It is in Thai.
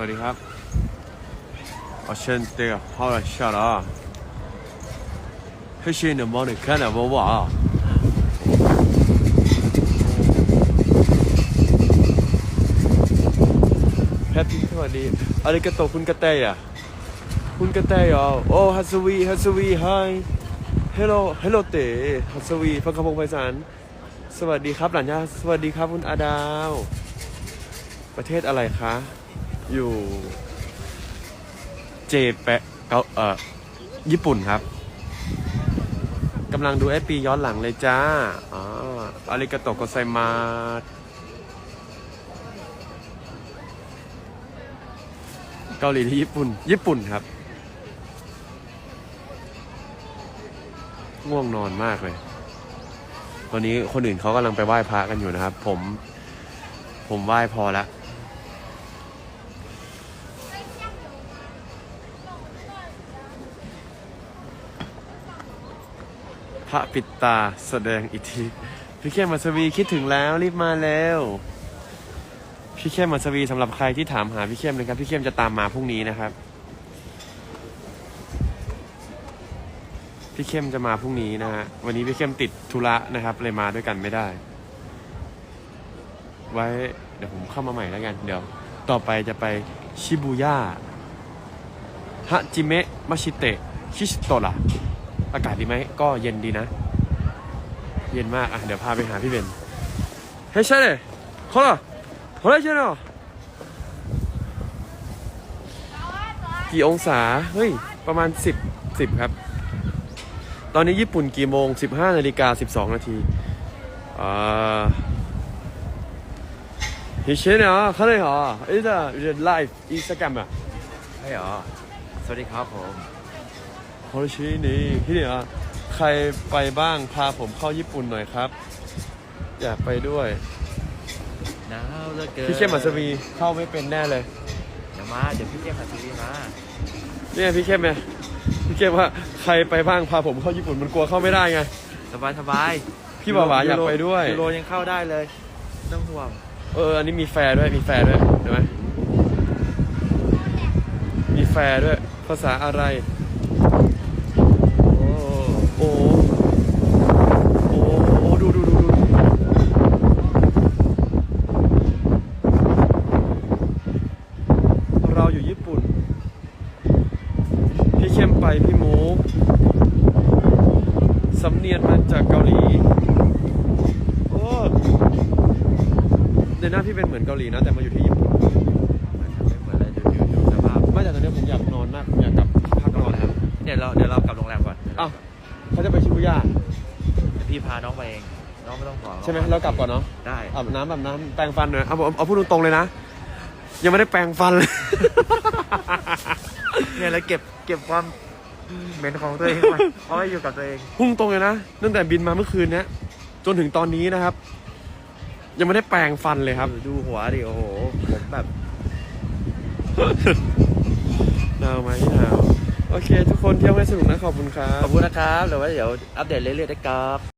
วัสดีครับ我现在好了下了啊黑心的帮你看了不吧啊แพทสวัสดีอาริกาโตคุณกระแตอ่ะคุณกระแตอ่ะโอ้ฮัสวีฮัสวีไฮเฮลโลเฮลโลเตฮัสวีพังคพงศ์ไพศาลสวัสดีครับหลานยาสวัสดีครับคุณอาดาว ประเทศอะไรคะ อยู่เจแปะเกาเอ่อญี่ปุ่นครับกำลังดูไอปีย้อนหลังเลยจ้าอ๋ออาริกาโตโกไซมาเกาหลีที่ญี่ปุ่น ญี่ปุ่นครับ ง่วงนอนมากเลย ตอนนี้คนอื่นเขากำลังไปไหว้พระกันอยู่นะครับ ผม ผมไหว้พอแล้ว พระปิดตาแสดงอิทธิพี่เข้มมัสวีคิดถึงแล้วรีบมาแล้ว พี่เข้มมัสวีสำหรับใครที่ถามหาพี่เข้มนะครับ พี่เข้มจะตามมาพรุ่งนี้นะครับ พี่เข้มจะมาพรุ่งนี้นะฮะวันนี้พี่เข้มติดธุระนะครับ เลยมาด้วยกันไม่ได้ ไว้เดี๋ยวผมเข้ามาใหม่แล้วกัน เดี๋ยว ต่อไปจะไปชิบูย่าฮะจิเมะมาชิเตะคิชิโตะ อากาศดีไหมก็เย็นดีนะ เย็นมากอะเดี๋ยวพาไปหาพี่เบนเฮ้ยใช่เลยเขาหรอเขได้ใช่เหรอกี่องศาเฮ้ยประมาณ 10 10 ครับ ตอนนี้ญี่ปุ่นกี่โมง 15นาฬิกา12 นาทีอ่าฮิเชนเหรอเขาเลยเหรอเอ้ยจ้ะเรียนไลฟ์อินสตาแกรมอะใช่เหรอ สวัสดีครับผม ฮอลชินีพี่เนี่ยใครไปบ้างพาผมเข้าญี่ปุ่นหน่อยครับ อยากไปด้วยหนาวเหลือเกินพี่เข้มมัสวีเข้าไม่เป็นแน่เลย เดี๋ยวมาเดี๋ยวพี่เข้มมัสวีมาเนี่ยพี่เข้มไงพี่เข้มว่าใครไปบ้างพาผมเข้าญี่ปุ่นมันกลัวเข้าไม่ได้ไง สบายสบายพี่บ่าวาอยากไปด้วยยูโรยังเข้าได้เลยไม่ต้องห่วง เอออันนี้มีแฟร์ด้วยมีแฟร์ด้วยเห็นไหมมีแฟร์ด้วย ภาษาอะไร โอ้ โอ้โอ้โอ้ดูดูดูดู เราอยู่ญี่ปุ่น พี่เข้มไปพี่หมูสำเนียนมาจากเกาหลีโอ้ในหน้าพี่เป็นเหมือนเกาหลีนะแต่มาอยู่ที่ญี่ปุ่นไม่เหมือนอะไรดูดูดูสภาพไม่แต่ตอนนี้ผมอยากนอนมากผมอยากกลับพักนอนแล้วเดี๋ยวเราเดี๋ยวเรากลับโรงแรมก่อนอ้าวเขาจะไปชิบุย่าเดี๋ยวพี่พาน้องไปเองน้องไม่ต้องห่วงใช่ไหมเรากลับก่อนเนาะได้อาบน้ำอาบน้ำแปรงฟันหน่อยเอาเอาเอาพูดตรงๆเลยนะ ยังไม่ได้แปรงฟันเลย เนี่ยแล้วเก็บเก็บความเหม็นของตัวเองไว้เอาไว้อยู่กับตัวเอง พุ่งตรงเลยนะตั้งแต่บินมาเมื่อคืนเนี้ยจนถึงตอนนี้นะครับ ยังไม่ได้แปรงฟันเลยครับ ดูหัวดิโอ้โหผมแบบหนาวไหมหนาวโอเค ทุกคนเที่ยวให้สนุกนะขอบคุณครัขบอบคุณนะครับเดี๋ยวไว้เดี๋ยวอัปเดตเรื่อยๆนะครับ